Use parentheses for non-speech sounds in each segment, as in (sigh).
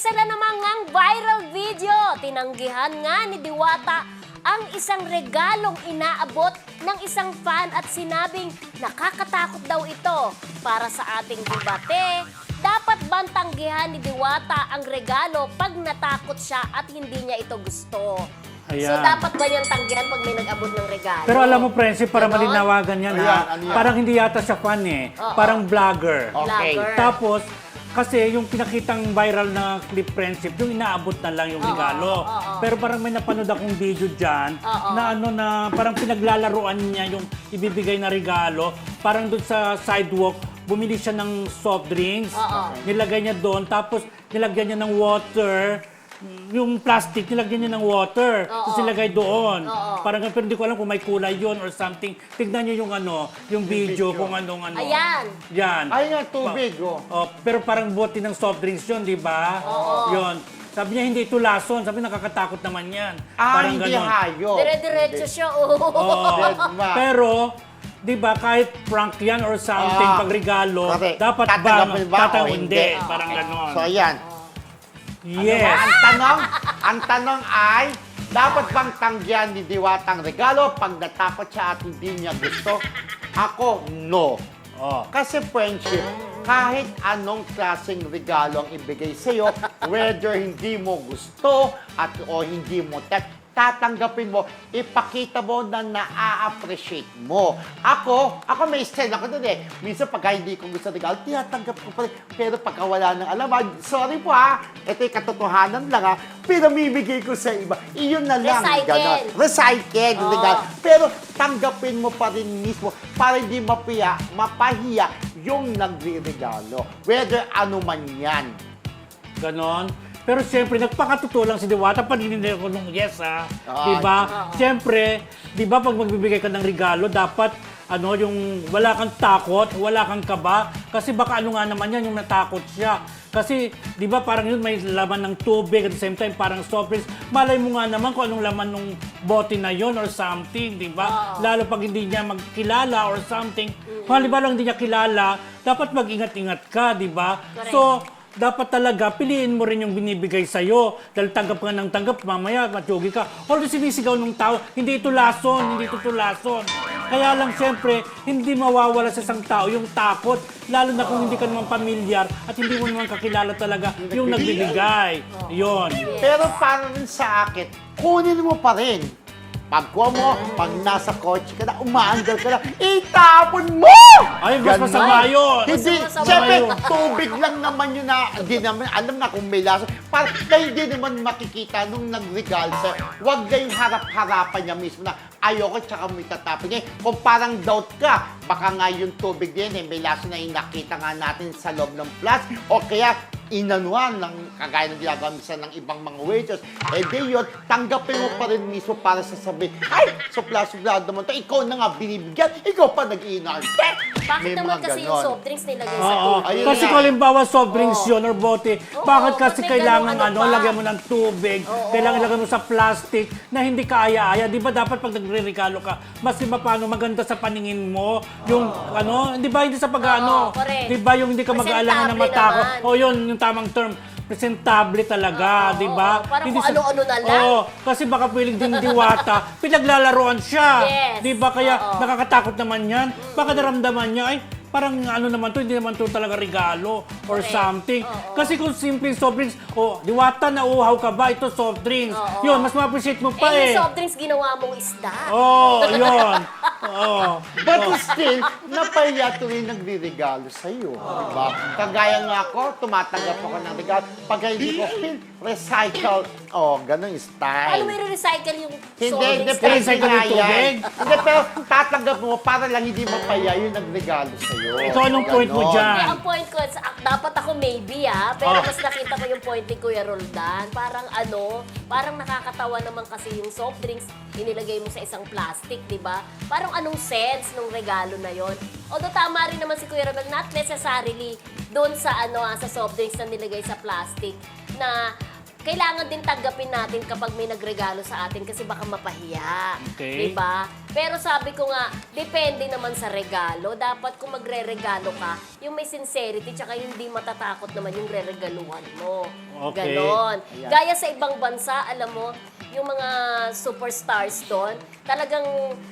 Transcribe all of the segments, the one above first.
isa na namang ngang viral video. Tinanggihan nga ni Diwata ang isang regalong inaabot ng isang fan at sinabing nakakatakot daw ito para sa ating debate. Dapat bantanggihan ni Diwata ang regalo pag natakot siya at hindi niya ito gusto. So Ayan. dapat ba niyang tanggihan pag may nag-abot ng regalo? Pero alam mo, Prensi, para Ganon? malinawagan yan Ayan, ha, ano yan? parang hindi yata siya fan eh. Oo. Parang vlogger. Okay. Vlogger. Tapos, kasi yung pinakitang viral na clip friendship, yung inaabot na lang yung Oo, regalo. oo. Pero parang may napanood akong video dyan Oo. na ano na parang pinaglalaruan niya yung ibibigay na regalo. Parang doon sa sidewalk, bumili siya ng soft drinks. Oo. Nilagay niya doon, tapos nilagyan niya ng water. Yung plastic, nilagyan niya ng water. Tapos Oo. nilagay doon. Oo. Parang pero hindi ko alam kung may kulay yon or something. Tignan niyo yung ano, yung video, video. kung anong ano. Ayan. Yan. Ay nga, tubig, oh. Oh, pero parang bote ng soft drinks yun, di ba? Oo. Yun. Sabi niya, hindi ito lason. Sabi, nakakatakot naman yan. Ah, parang hindi ganon. hayo. Dire-diretso siya. Oh. Oo. Deadma. Pero, di ba, kahit prank yan or something, Ah. pag regalo, Correct. dapat ba, Tatanggapin ba o tatang- hindi? hindi. Parang ganon. So, ayan. Yes. Ang tanong, ang tanong ay, dapat bang tanggihan ni Diwatang regalo pag natakot siya at hindi niya gusto? Ako, no. Oh. Kasi friendship, kahit anong klaseng regalo ang ibigay sa'yo, whether hindi mo gusto at o hindi mo tat tatanggapin mo, ipakita mo na na-appreciate mo. Ako, ako may style ako dun eh. Minsan pagka hindi ko gusto regalo, tinatanggap ko pa rin. Pero pagka wala ng alaman, sorry po ha, ito yung katotohanan lang ha, pinamimigay ko sa iba. Iyon na lang. Recycle. ganon. Recycle. Regalo. Pero tanggapin mo pa rin mismo para hindi mapiya, mapahiya yung nagre-regalo. Whether ano man yan. Ganon. Pero siyempre, nagpakatotoo lang si Diwata. Paninindi ko nung yes, ha? Ah. Di ba? Oo. Siyempre, di ba pag magbibigay ka ng regalo, dapat ano, yung wala kang takot, wala kang kaba. Kasi baka ano nga naman yan, yung natakot siya. Kasi, di ba parang yun may laman ng tubig at the same time parang soft drinks. Malay mo nga naman kung anong laman ng bote na yon or something, di ba? Oo. Lalo pag hindi niya magkilala or something. Kung halimbawa lang hindi niya kilala, dapat mag-ingat-ingat ka, di ba? Correct. So, dapat talaga piliin mo rin yung binibigay sa'yo. Dahil tanggap ka ng tanggap, mamaya matyogi ka. Although sinisigaw ng tao, hindi ito lason, hindi ito tulason. Kaya lang siyempre, hindi mawawala sa isang tao yung takot. Lalo na kung hindi ka naman pamilyar at hindi mo naman kakilala talaga yung nagbibigay. Yon. Pero para rin sa akin, kunin mo pa rin. Pagkuha mo, pag nasa kotse ka na, umaandar ka na, itapon mo! Ay, mas Ganon. masama yun. Hindi, Mas masama syempre, yun. tubig lang naman yun na, hindi naman, alam na kung may lasa. Para, dahil hindi naman makikita nung nag-regal sa, wag na yung harap-harapan niya mismo na, ayoko, tsaka mo itatapon niya. Kung parang doubt ka, baka nga yung tubig din, eh, may lasa na yung nakita nga natin sa loob ng flask, o kaya, inanuan ng kagaya ng ginagawa minsan ng ibang mga waiters, eh di yun, tanggapin mo pa rin mismo para sasabihin, ay, supla-supla naman to, ikaw na nga binibigyan, ikaw pa nag-iinarte. Bakit naman kasi yung soft drinks nilagay sa Oo. tubig? Ayun Kasi nga. kung halimbawa soft drinks yun or bote, Oo, bakit ba't kasi may kailangan ganung ano ano, pa? lagyan mo ng tubig, Oo. kailangan lagyan mo sa plastic na hindi ka aya-aya. Di ba dapat pag nagre-regalo ka, mas di ba paano maganda sa paningin mo, yung ano, di ba hindi sa pag-ano, Oo, correct. di ba yung hindi ka mag-aalangan na Presentable matako. naman. O yun, yung tamang term, presentable talaga, Oo, di ba? oo, parang Hindi kung ano-ano na lang. Oo, kasi baka pwedeng din diwata, (laughs) pinaglalaroan siya. Yes. Di ba kaya Oo. nakakatakot naman yan? Baka naramdaman niya, ay, parang ano naman to, hindi naman to talaga regalo or Correct. something. Oo. Kasi kung simple soft drinks, oh, diwata na uhaw ka ba? Ito soft drinks. Oo. Yun, mas ma-appreciate mo pa Eh, eh. yung soft drinks ginawa mong isda. Oh, (laughs) yun. Oh. But still, napahiya tuloy nagre-regalo sa'yo. Diba? Kagaya nga ako, tumatanggap ako ng regalo. Pag hindi ko feel, recycle. Oh, ganun yung style. may recycle yung Hindi, soft drinks? depende Recycle yung tubig? Hindi, pero tatanggap mo para lang hindi mapahiya yung nagregalo sa'yo. Ikaw, anong point mo Ganon. dyan? Ang point ko, sa- dapat ako maybe ah, pero Oh. mas nakita ko yung point ni Kuya Roldan. Parang ano, parang nakakatawa naman kasi yung soft drinks, inilagay mo sa isang plastic, di ba? Parang anong sense nung regalo na yon? Although tama rin naman si Kuya Roldan, not necessarily doon sa ano ah, sa soft drinks na nilagay sa plastic na kailangan din tanggapin natin kapag may nagregalo sa atin kasi baka mapahiya. Okay. 'Di ba? Pero sabi ko nga, depende naman sa regalo. Dapat kung magre-regalo ka, yung may sincerity tsaka hindi matatakot naman yung re-regaluhan mo. Okay. Ganon. Ayan. Gaya sa ibang bansa, alam mo, yung mga superstars doon, talagang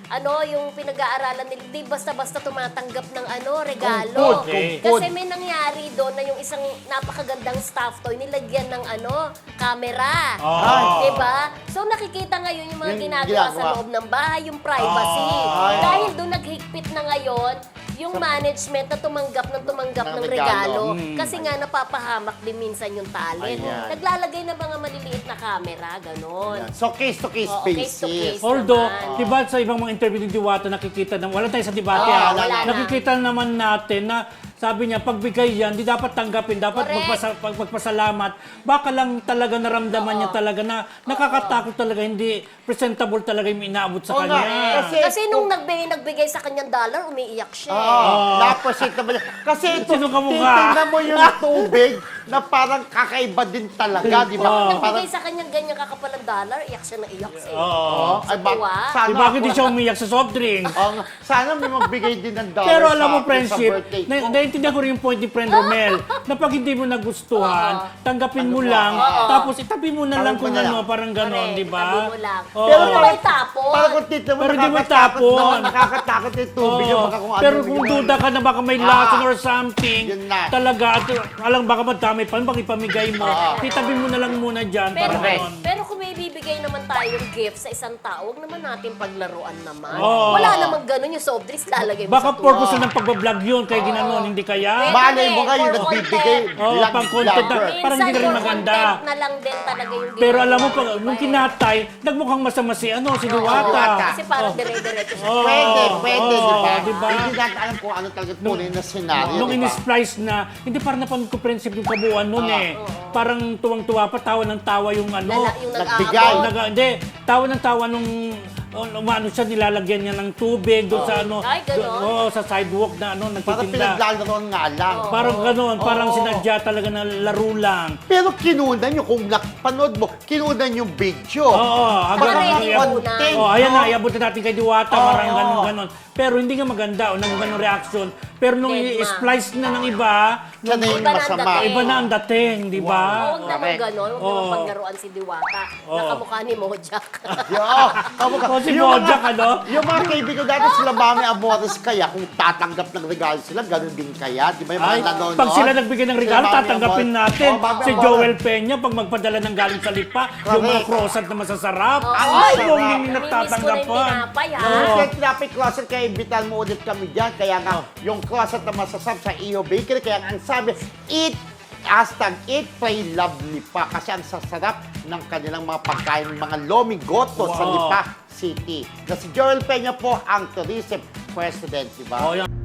ano, yung pinag-aaralan nila, di basta-basta tumatanggap ng ano, regalo. Okay. tungkod. Kasi may nangyari doon na yung isang napakagandang staff toy, nilagyan ng ano, camera. Ah. Diba? So nakikita ngayon yung mga Yung ginagawa sa ginagawa. loob ng bahay, yung privacy. Ah. Dahil doon naghigpit na ngayon yung management na tumanggap ng tumanggap Ng ng, regalo. regalo. Kasi nga napapahamak din minsan yung talent. Ayan. Naglalagay ng mga maliliit na camera, ganon. So, case-to-case Oo, basis. case-to-case. Although, naman. di ba sa ibang mga interview ni Diwata nakikita na wala tayo sa debate Oo, ah. wala na. nakikita naman natin na sabi niya, pagbigay yan, di dapat tanggapin, dapat Correct. magpasa, pag, magpasalamat. Baka lang talaga naramdaman niya talaga na nakakatakot talaga, hindi presentable talaga yung inaabot sa Oo nga, kanya. kasi- Kasi nung nagbigay, nagbigay sa kanyang dollar, umiiyak siya. eh. Oo, naman niya. Kasi ito, Sino ka mukha? titignan mo yung tubig na parang kakaiba din talaga, di ba? Oo. Parang, Nagbigay sa kanyang ganyan kakapal ng dollar, iyak siya na iyak siya. eh. Oo. ay, ba- tuwa. sana Di bakit di siya umiyak sa soft drink? Oo nga. sana may magbigay din ng dollar Pero alam sa mo, friendship, birthday na, ko. Naiintindihan ko rin yung point ni friend Romel, na pag hindi mo nagustuhan, tanggapin mo Ano lang, tapos itabi mo na lang kung ano, lang. parang ganon, Correct, di ba? tabi mo lang. Oo. Pero Huwag mo itapon. Parang kung tito mo, Pero di mo nakakatakot itapon. naman, nakakatakot yung tubig. Oo. yung baka kung ano Pero yung kung ginawa. duda ka na baka may Ah. lason or something, Yun na. talaga, at alam baka madami pa, baka ipamigay mo, Ah. itabi mo na lang muna dyan, Pero, parang ganon. pero may naman tayong gift sa isang tao, huwag naman natin paglaruan naman. Oo. Wala namang ganun yung soft drinks, lalagay mo Baka sa tuwa. purpose na ng pagbablog yun, kaya ginanon, hindi kaya? Pwede Malay mo yung for nagbibigay. content. Oo, pang content na- parang hindi na rin for maganda. content na lang din talaga yung Pero alam mo, pag, nung kinatay, nagmukhang masama si, ano, si Diwata. Kasi parang dire-diretso siya. Oo. Pwede, pwede, Oo, di ba? di ba? Hindi natin alam kung ano talaga tunay na senaryo, Nung di ba? in-splice na, hindi parang napanood ko friendship yung kabuuan nun eh. Parang tuwang-tuwa pa, tawa ng tawa yung ano. Lala, yung Nagbigay. nag-aabot. Naga, hindi, tawa ng tawa nung oh, umano siya, nilalagyan niya ng tubig doon sa ano. Ay, ganon? doon- Oo, sa sidewalk na ano, Parang nagtitinda. pinaglalaroan nga lang. Parang ganon, parang Oo. sinadya talaga na laro lang. Pero kinunan nyo, kung napanood mo, kinunan yung video. Oo, hanggang Baka ready hanggang- muna. Oh, ayan na, iabot na natin kay Diwata, Oo. parang ganon, ganon. Pero hindi nga maganda, o nang ganon reaction. Pero nung Dead ma. i-splice na ng iba, Siya na yung Iba na ang masama. dating. iba na ang dating, di ba? Huwag naman Correct. ganon, huwag Oo. naman paglaruan si Diwata. Oo. Nakamukha ni Mojak. (laughs) Yo, kamukha. Si Bojack, ano? Yung mga kaibigan dati sila Mami Amores kaya, kung tatanggap ng regalo sila, ganun din kaya. Di ba yung mga Ay, nanonood? pag sila nagbigay ng regalo, Sila Mami tatanggapin natin. Oh, Mami si Amores. Joel Peña, pag magpadala ng galing sa lipa, yung mga croissant na masasarap. Ay, Ay, kung sarap. hindi Namimiss ko na yung nagtatanggapon. tinapay, ha? Oo. Kaya traffic closet, kaya imbitan mo ulit kami dyan. Kaya nga, yung closet na masasab sa EO Bakery, kaya nga ang sabi, eat hashtag eat, pray, love Lipa. Kasi ang sasarap ng kanilang mga pagkain, mga loming goto sa Wow. Lipa City. Na si Joel Peña po ang tourism president, di? Oh, yan.